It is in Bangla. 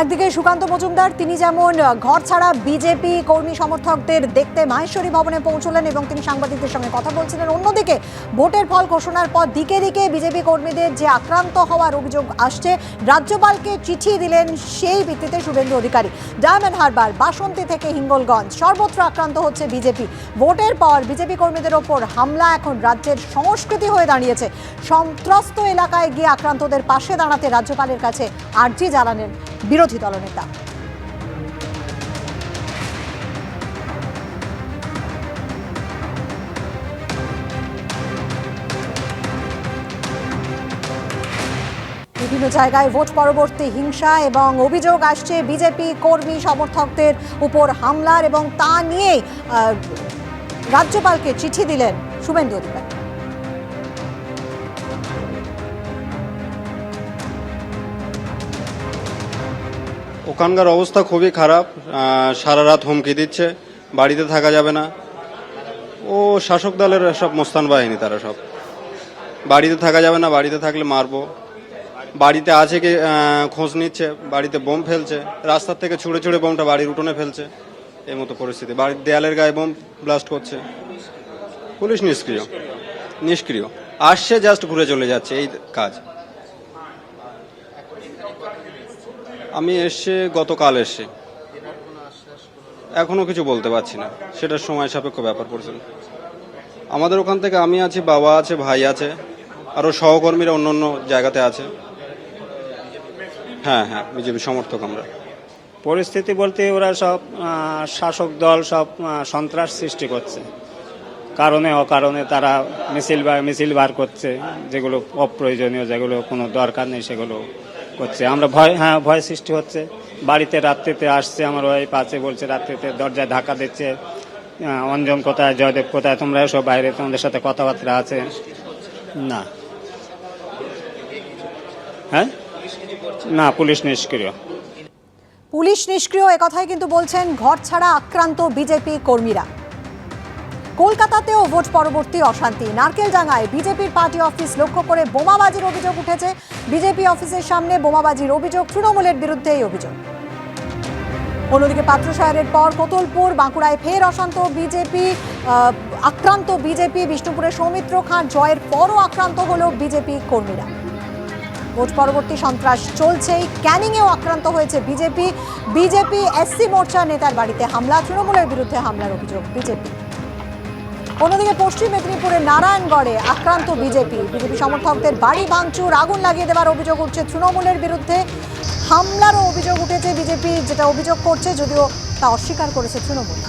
একদিকে সুকান্ত মজুমদার, তিনি যেমন ঘর ছাড়া বিজেপি কর্মী সমর্থকদের দেখতে মাহেশ্বরী ভবনে পৌঁছলেন এবং তিনি সাংবাদিকদের সঙ্গে কথা বলছিলেন। অন্যদিকে ভোটের ফল ঘোষণার পর দিকে দিকে বিজেপি কর্মীদের যে আক্রান্ত হওয়ার অভিযোগ আসছে, রাজ্যপালকে চিঠি দিলেন সেই ভিত্তিতে শুভেন্দু অধিকারী। ডায়মন্ড হারবার, বাসন্তী থেকে হিঙ্গলগঞ্জ, সর্বত্র আক্রান্ত হচ্ছে বিজেপি। ভোটের পর বিজেপি কর্মীদের ওপর হামলা এখন রাজ্যের সংস্কৃতি হয়ে দাঁড়িয়েছে। সন্ত্রস্ত এলাকায় গিয়ে আক্রান্তদের পাশে দাঁড়াতে রাজ্যপালের কাছে আর্জি জানালেন বিরোধী দলনেতা। বিভিন্ন জায়গায় ভোট পরবর্তী হিংসা এবং অভিযোগ আসছে বিজেপি কর্মী সমর্থকদের উপর হামলার এবং তা আহ, রাজ্যপালকে চিঠি দিলেন শুভেন্দু অধিকারী। ওখানকার অবস্থা খুবই খারাপ সারা রাত হুমকি দিচ্ছে, বাড়িতে থাকা যাবে না। ও শাসক দলের সব মোস্তান বাহিনী, তারা সব। বাড়িতে থাকা যাবে না, বাড়িতে থাকলে মারবো। বাড়িতে আছে কি খোঁজ নিচ্ছে, বাড়িতে বোম ফেলছে, রাস্তার থেকে ছুঁড়ে ছুঁড়ে বোমটা বাড়ির উঠোনে ফেলছে। এই মতো পরিস্থিতি। বাড়ির দেয়ালের গায়ে বোম ব্লাস্ট করছে। পুলিশ নিষ্ক্রিয় নিষ্ক্রিয়। আসছে, জাস্ট ঘুরে চলে যাচ্ছে, এই কাজ। আমি এসছে গতকাল এসছি এখনও কিছু বলতে পারছি না। সেটার সময় সাপেক্ষ ব্যাপার পড়ছে আমাদের ওখান থেকে আমি আছি, বাবা আছে, ভাই আছে, আরও সহকর্মীরা অন্য অন্য জায়গাতে আছে। হ্যাঁ হ্যাঁ বিজেপি সমর্থক আমরা। পরিস্থিতি বলতে ওরা সব শাসক দল সব সন্ত্রাস সৃষ্টি করছে। কারণে, অকারণে তারা মিছিল বা, মিছিল বার করছে। যেগুলো অপ্রয়োজনীয়, যেগুলো কোনো দরকার নেই, সেগুলো করছে। আমরা ভয় হ্যাঁ ভয় সৃষ্টি হচ্ছে। বাড়িতে রাত্রিতে আসছে, আমার ওয়াইফ আছে, বলছে রাত্রিতে দরজায় ধাক্কা দিচ্ছে। অঞ্জন কোথায়, জয়দেব কোথায়, তোমরা এসব বাইরে, তোমাদের সাথে কথাবার্তা আছে। না। হ্যাঁ? না, পুলিশ নিষ্ক্রিয়। পুলিশ নিষ্ক্রিয় একথাই কিন্তু বলছেন ঘর ছাড়া আক্রান্ত বিজেপি কর্মীরা। কলকাতাতেও ভোট পরবর্তী অশান্তি। নারকেলডাঙ্গায় বিজেপির পার্টি অফিস লক্ষ্য করে বোমাবাজির অভিযোগ উঠেছে। বিজেপি অফিসের সামনে বোমাবাজির অভিযোগ তৃণমূলের বিরুদ্ধে এই অভিযোগ। অন্যদিকে পাত্রসাহের পর কোতলপুর, বাঁকুড়ায় ফের অশান্ত বিজেপি আক্রান্ত বিজেপি বিষ্ণুপুরে সৌমিত্র খান জয়ের পরও আক্রান্ত হল বিজেপি কর্মীরা। ভোট পরবর্তী সন্ত্রাস চলছেই, ক্যানিংয়েও আক্রান্ত হয়েছে বিজেপি। বিজেপি এসসি মোর্চা নেতার বাড়িতে হামলা, তৃণমূলের বিরুদ্ধে হামলার অভিযোগ বিজেপি। অন্যদিকে পশ্চিম মেদিনীপুরের নারায়ণগড়ে আক্রান্ত বিজেপি। বিজেপি সমর্থকদের বাড়ি ভাঙচুর, আগুন লাগিয়ে দেওয়ার অভিযোগ উঠছে তৃণমূলের বিরুদ্ধে। হামলারও অভিযোগ উঠেছে বিজেপি, যেটা অভিযোগ করছে, যদিও তা অস্বীকার করেছে তৃণমূল।